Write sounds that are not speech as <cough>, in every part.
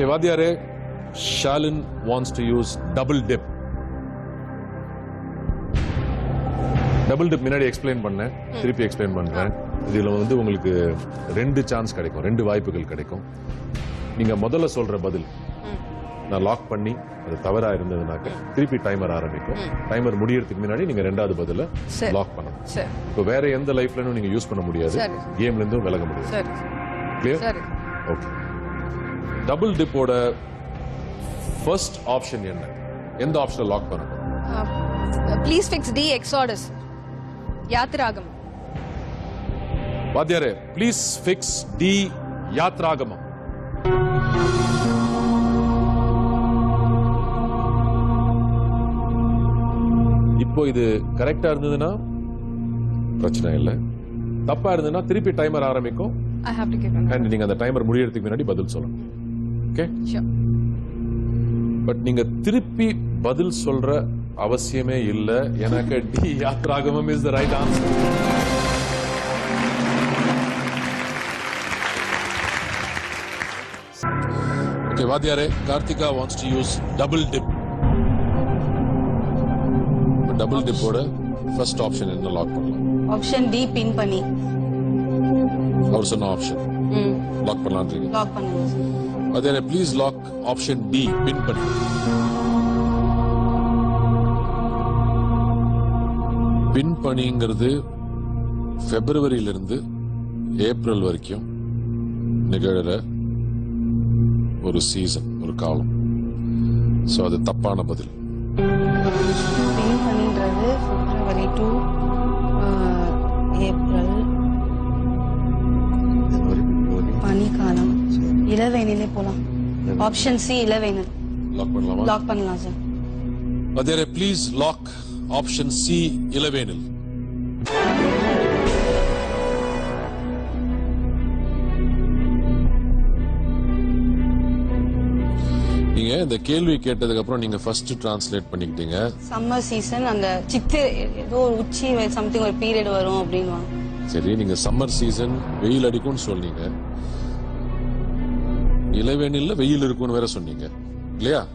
Okay Vathiyare Shalin wants to use double dip double dip முன்னாடி explain பண்ணேன் திருப்பி explain பண்றேன். இதுல வந்து உங்களுக்கு ரெண்டு சான்ஸ் கிடைக்கும் ரெண்டு வாய்ப்புகள் கிடைக்கும். நீங்க முதல்ல சொல்ற பதில் நான் லாக் பண்ணி அது தவறா இருந்ததுனாக்க திருப்பி டைமர் ஆரம்பிக்கும். டைமர் முடியறதுக்கு முன்னாடி நீங்க ரெண்டாவது பதில. லாக் பண்ணணும். இப்போ வேற எந்த லைஃப்லனும் நீங்க யூஸ் பண்ண முடியாது. சரி. கேம்ல இருந்தும் விலக முடியாது. கிளியர் ஓகே டபுள் டிப்போட ஃபர்ஸ்ட் ஆப்ஷன் என்ன? எந்த ஆப்ஷனை லாக் பண்ணணும் ப்ளீஸ் ஃபிக்ஸ் டி எக்ஸாடஸ் யாத்ராகம் வாத்தியாரே ப்ளீஸ் ஃபிக்ஸ் டி யாத்ராகமம். இப்போ இது கரெக்டா இருந்ததுன்னா பிரச்சனை இல்லை. தப்பா இருந்ததுன்னா திருப்பி டைமர் ஆரம்பிக்கும். அண்ட் நீங்க அந்த டைமர் முடியறதுக்கு முன்னாடி பதில் சொல்லணும். ஓகே பட் நீங்க திருப்பி பதில் சொல்ற அவசியமே இல்ல. எனக்கு <laughs> டி யாத்ராகமம் is the right answer okay Vathiyare Karthika wants to use double dip double டிப்போட first option என்ன லாக் பண்ணலாம்? ஆப்ஷன் டி பின் பண்ணி. அவர் சொன்ன ஆப்ஷன் லாக் பண்ணலான்றீங்க லாக் பண்ணுங்க. Sir please lock option D pin பண்ணி பின் பணிங்கிறது பிப்ரவரியிலிருந்து ஏப்ரல் வரைக்கும் நிகழற ஒரு சீசன் ஒரு காலம் ஸோ அது தப்பான பதில் பின் பண்ணின்றது பிப்ரவரி டு ஏப்ரல் இளவேனிலே போலாம். ஆப்ஷன் சி இளவேனில் லாக் பண்ணலாமா? லாக் பண்ணலாம் சார் வாத்தியாரே ப்ளீஸ் லாக் ஆப்ஷன் சி இளவேனில். நீங்க இந்த கேள்வி கேட்டதுக்கு அப்புறம் நீங்க ஃபர்ஸ்ட் டிரான்ஸ்லேட் பண்ணிக்கிட்டீங்க. சம்மர் சீசன் அந்த சித்து ஏதோ ஒரு உச்சி சம்திங் ஒரு பீரியட் வரும் அப்படின்னு சரி நீங்க சம்மர் சீசன் வெயில் அடிக்கும்னு சொன்னீங்க இளவேனில்ல வெயில் இருக்கும்னு வேற சொன்னீங்க. இல்லையா?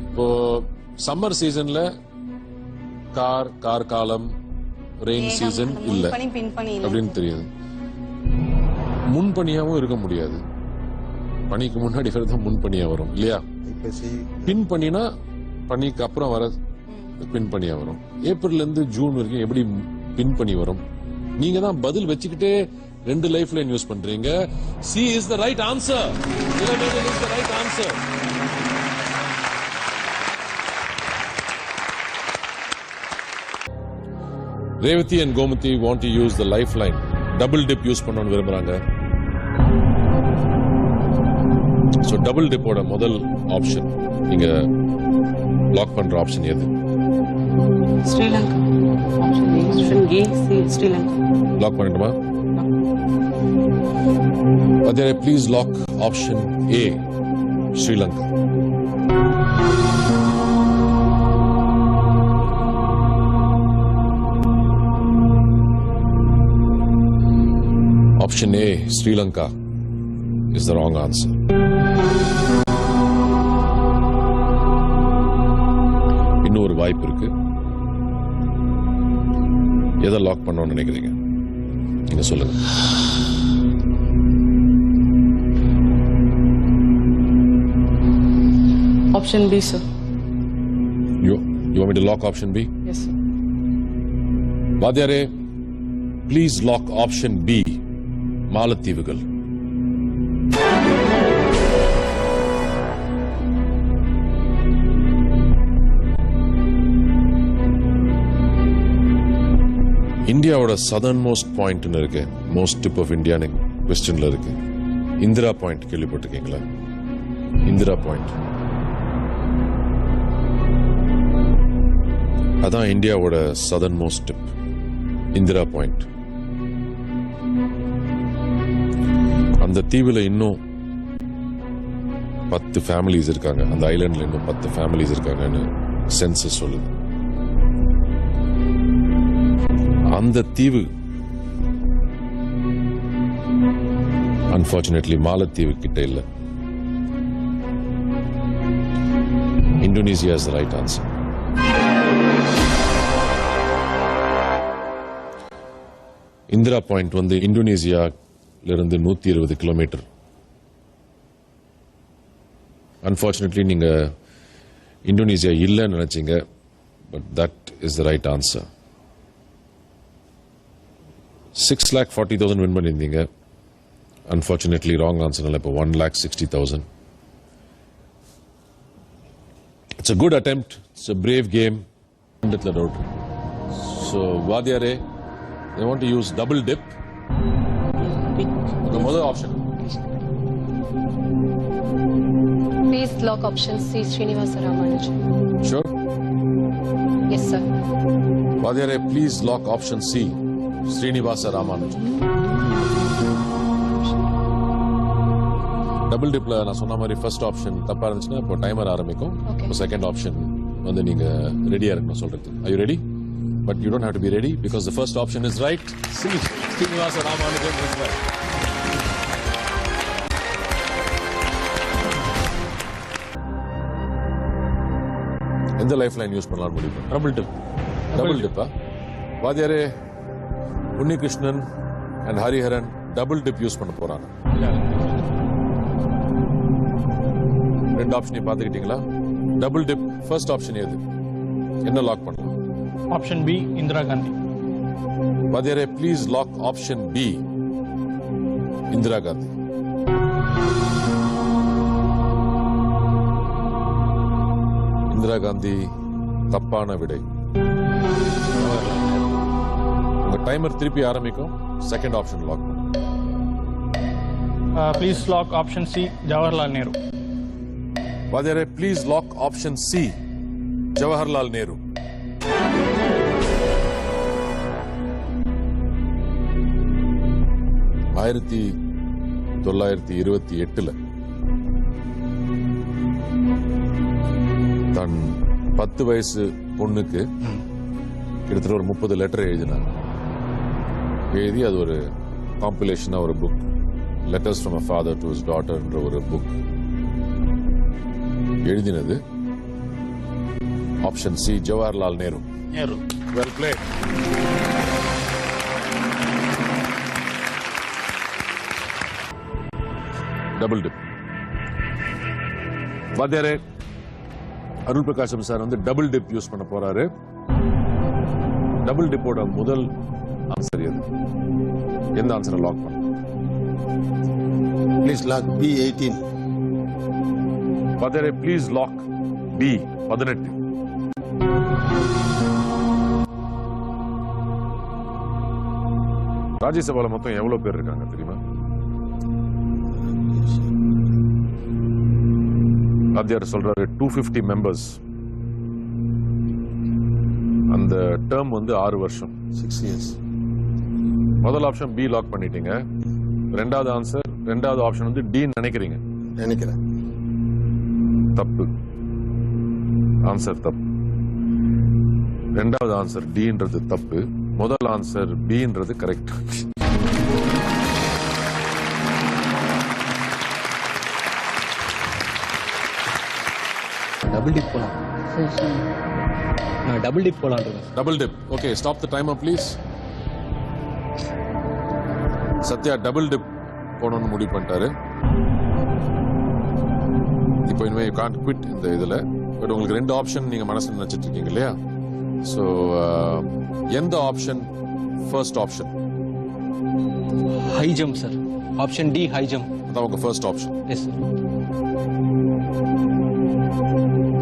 இப்போ சம்மர் சீசன்ல கார் கார் காலம் ரெயின் சீசன் இல்ல. பண்ணி பின் பண்ணி இல்ல. அப்படின்னு தெரியுது. முன்பனியாவும் இருக்க முடியாது. பனிக்கு முன்னாடி தான் முன்பனியா வரும் இல்லையா? பின் பண்ணினா பனிக்கு அப்புறம் வர பின் பண்ணியா வரும். ஏப்ரல்ல இருந்து ஜூன் வரைக்கும் எப்படி பின் பண்ணி வரும்? நீங்க தான் பதில் வச்சுக்கிட்டே ரெண்டு லைஃப் லைன் யூஸ் பண்றீங்க. C is the right answer is the right answer Revathi and Gomathi want to use the life line double dip use பண்ணணும்னு விரும்புறாங்க. ஸோ டபுள் டிப்போட முதல் ஆப்ஷன் நீங்க லாக் பண்ற ஆப்ஷன் எது? Sri Lanka. Option A but A C Sri Lanka lock பண்ணட்டுமா அதே please lock option A Sri Lanka option A Sri Lanka is wrong answer இன்னும் ஒரு வாய்ப்பு இருக்கு. எதை லாக் பண்ணணும்னு நினைக்கிறீங்க? நீங்க சொல்லுங்க. Option B sir you you want to lock option B yes sir வாத்தியாரே ப்ளீஸ் லாக் ஆப்ஷன் பி மாலத்தீவுகள். இந்தியாவோட சதர்ன் மோஸ்ட் பாயிண்ட்னு இருக்கு. மோஸ்ட் டிப் ஆஃப் இந்தியான்னு கொஸ்டின்ல இருக்கு. இந்திரா பாயிண்ட் கேள்விப்பட்டிருக்கீங்களா? இந்திரா பாயிண்ட் அதான் இந்தியாவோட southernmost tip Indira point அந்த தீவில் இன்னும் பத்து ஃபேமிலிஸ் இருக்காங்க. அந்த ஐலண்ட்ல இன்னும் பத்து ஃபேமிலிஸ் இருக்காங்கன்னு சென்சஸ் சொல்லுது. அந்த தீவு. அன்பார்ச்சுனேட்லி மாலத்தீவு கிட்ட இல்ல. Indonesia is right answer Indira point வந்து இந்தோனேசியாவிலிருந்து நூற்றி இருபது கிலோமீட்டர். அன்ஃபார்ச்சுனேட்லி நீங்க இந்தோனேசியா இல்லைன்னு நினைச்சீங்க but that is the right answer six lakh forty thousand win பண்ணியிருந்தீங்க அன்ஃபார்ச்சுனேட்லி ராங் ஆன்சர்னால இப்போ one lakh sixty thousand it's a good attempt it's a brave game இடத்துல டவுட் ஸோ வாத்தியாரே they want to use double dip. Pick. உங்க முதல் ஆப்ஷன் Please lock option C, Srinivasa Ramanujan. Sure Yes, sir. Vathiyare please lock option C Srinivasa Ramanujan. Double டிப்ல நான் சொன்ன மாதிரி first option தப்பா இருந்துச்சுன்னா இப்போ டைமர் ஆரம்பிக்கும். இப்போ செகண்ட் ஆப்ஷன் வந்து நீங்க ரெடியா இருக்கணும் சொல்றது I you ready but you don't have to be ready because the first option is right C Srinivasa Ramanujan is right எந்த லைஃப் லைன் யூஸ் பண்ணலாம் முடியும் ட்ரபிள் டிப் டபுள் டிப்பா Vathiyare Unnikrishnan and Hariharan double dip use பண்ண போறாங்க. ரெண்டு ஆப்ஷனையும் பார்த்துக்கிட்டீங்களா? Double dip first option எது என்ன லாக் பண்ணலாம்? Option B Indira Gandhi Vathiyare please lock option B Indira Gandhi Indira Gandhi தப்பான விடை. உங்க டைமர் திருப்பி ஆரம்பிக்கும். Second option lock please lock option C Jawaharlal Nehru Vathiyare please lock option C Jawaharlal Nehru ஆயிரத்தி தொள்ளாயிரத்தி இருபத்தி எட்டுல தன் பத்து வயசு பொண்ணுக்கு கிட்டத்தட்ட ஒரு முப்பது லெட்டர் எழுதினாங்க. எழுதி அது ஒரு காம்பிலேஷனா ஒரு book letters from a father to his டாட்டர்ன்ற ஒரு புக் எழுதினது option C Jawaharlal Nehru Nehru well play double dip Vathiyare Arul பிரகாசம் சார் வந்து டபுள் டிப் யூஸ் பண்ண போறாரு. டபுள் டிப்போட முதல் ஆன்சர் எது எந்த ஆன்சரை லாக் பண்ண. Please lock B18. Vathiyare please lock B பதினெட்டு. ராஜ்யசபால மொத்தம் எவ்வளவு பேர் இருக்காங்க தெரியுமா? வாத்தியார் சொல்றாரு டூ பிப்டி மெம்பர்ஸ் அந்த டேர்ம் வந்து ஆறு வருஷம். Six years. முதல் ஆப்ஷன் பி லாக் பண்ணிட்டீங்க. ரெண்டாவது ஆன்சர் ரெண்டாவது ஆப்ஷன் வந்து டி நினைக்கிறீங்க. நினைக்கிறேன். தப்பு. ஆன்சர் தப்பு. ரெண்டாவது ஆன்சர் டின்றது தப்பு. முதல் ஆன்சர் பின்றது கரெக்ட் டபுள் டிப் போலாம். நான் டபுள் டிப் இருக்கேன். Double dip okay stop the timer please Sathya double dip போகணும்னு முடிவு பண்ணிட்டாரு. இப்போ இனிமே யூ கான்ட் குவிட் இந்த இதுல. பட் உங்களுக்கு ரெண்டு ஆப்ஷன் நீங்க மனசுல நினைச்சிட்டு இருக்கீங்க இல்லையா? ஸோ எந்த option first option high jump sir option D high jump அதான் உங்க ஃபர்ஸ்ட் ஆப்ஷன் எஸ் சார்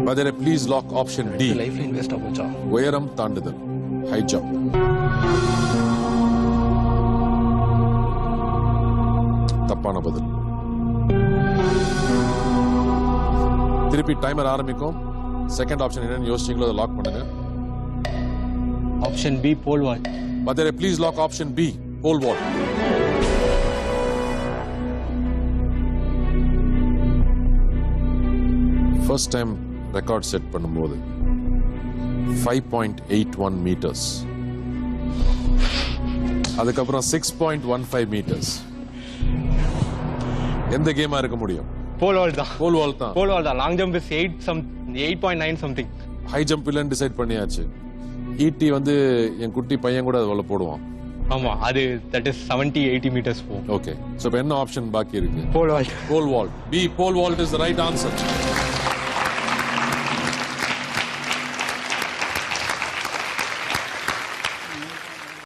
பதிலே please lock option D life line வேஸ்டா போச்சா? உயரம் தாண்டுதல். ஹை ஜம்ப் தப்பான பதில். திருப்பி டைமர் ஆரம்பிக்கும். செகண்ட் ஆப்ஷன் என்னன்னு யோசிச்சீங்களோ அதை லாக் பண்ணுங்க. ஆப்ஷன் பி போல் வால் பதிலே please lock option B pole vault first time record set பண்ணும்போது five point eight one meters அதுக்கப்புறம் six point one five meters எந்த கேமா இருக்க முடியும்? போல் வால் தான். போல் வால் தான். போல் வால் தான். Long jump is eight some eight point nine something high jump இல்லைன்னு டிசைட் பண்ணியாச்சு. ஈட்டி வந்து என் குட்டி பையன் கூட அது போடுவான். ஆமா அது that is seventy eighty meters போகும். ஓகே ஸோ இப்போ என்ன ஆப்ஷன் பாக்கி இருக்கு? Pole vault pole vault B pole vault is right answer